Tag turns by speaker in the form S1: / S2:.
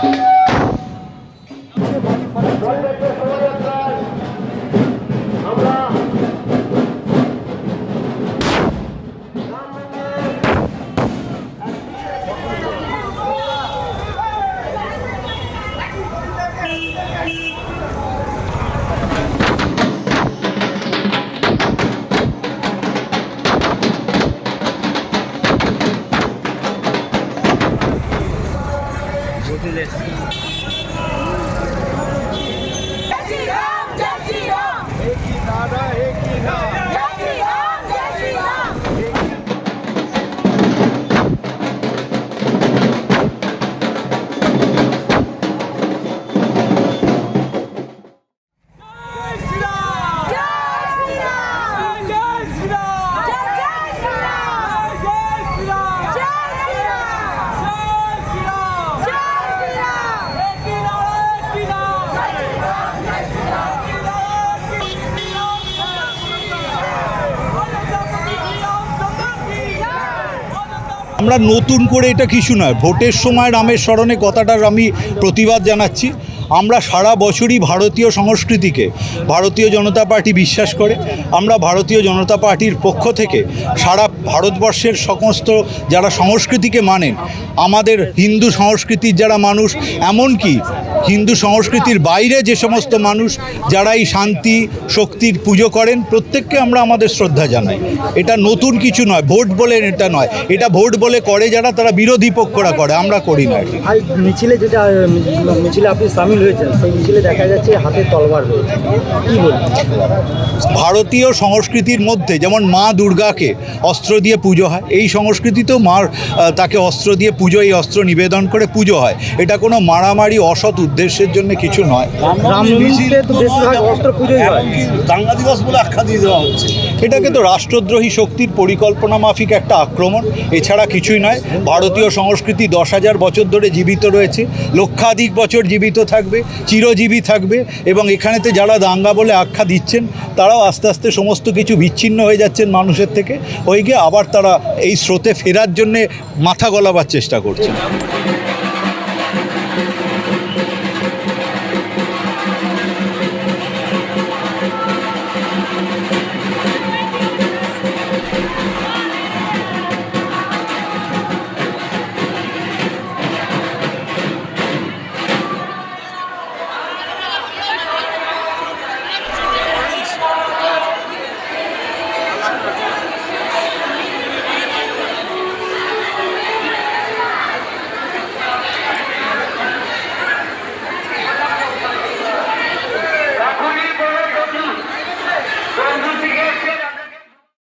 S1: Thank you. চলে এসেছি
S2: আমরা নতুন করে এটা কিছু নয় ভোটের সময় রামের স্মরণে কথাটার আমি প্রতিবাদ জানাচ্ছি। আমরা সারা বছরই ভারতীয় সংস্কৃতিকে, ভারতীয় জনতা পার্টি বিশ্বাস করে, আমরা ভারতীয় জনতা পার্টির পক্ষ থেকে সারা ভারতবর্ষের সমস্ত যারা সংস্কৃতিকে মানেন, আমাদের হিন্দু সংস্কৃতির যারা মানুষ, এমনকি হিন্দু সংস্কৃতির বাইরে যে সমস্ত মানুষ যারা এই শান্তি, শক্তির পুজো করেন, প্রত্যেককে আমরা আমাদের শ্রদ্ধা জানাই। এটা নতুন কিছু নয়, ভোট বলে এটা নয়, এটা ভোট বলে করে যারা, তারা বিরোধী পক্ষরা করে, আমরা করি না
S3: মিছিলে যেটা, মিছিলে আপনি হয়েছেন সেই মিছিলে দেখা যাচ্ছে হাতে তলবার রয়েছে। কি বলবেন?
S2: ভারতীয় সংস্কৃতির মধ্যে যেমন মা দুর্গাকে অস্ত্র দিয়ে পুজো হয় এই সংস্কৃতিতেও মার তাকে অস্ত্র দিয়ে পুজো এই অস্ত্র নিবেদন করে পুজো হয়। এটা কোনো মারামারি অসৎ উদ্দেশ্যের জন্য কিছু নয়।
S3: রামনবমীতে তো বেশিরভাগ অস্ত্র পুজোই হয়।
S4: দাঙ্গা দিবস বলে আখ্যা দিয়ে দেওয়া হচ্ছে।
S2: এটাকে তো রাষ্ট্রদ্রোহী শক্তির পরিকল্পনা মাফিক একটা আক্রমণ এছাড়া কিছুই নয়। ভারতীয় সংস্কৃতি দশ হাজার বছর ধরে জীবিত রয়েছে লক্ষাধিক বছর জীবিত থাকবে, চিরজীবী থাকবে এবং এখানেতে যারা দাঙ্গা বলে আখ্যা দিচ্ছেন, তারাও আস্তে আস্তে সমস্ত কিছু বিচ্ছিন্ন হয়ে যাচ্ছেন মানুষের থেকে। হয়ে গিয়ে আবার তারা এই স্রোতে ফেরার জন্যে মাথা গলাবার চেষ্টা করছেন।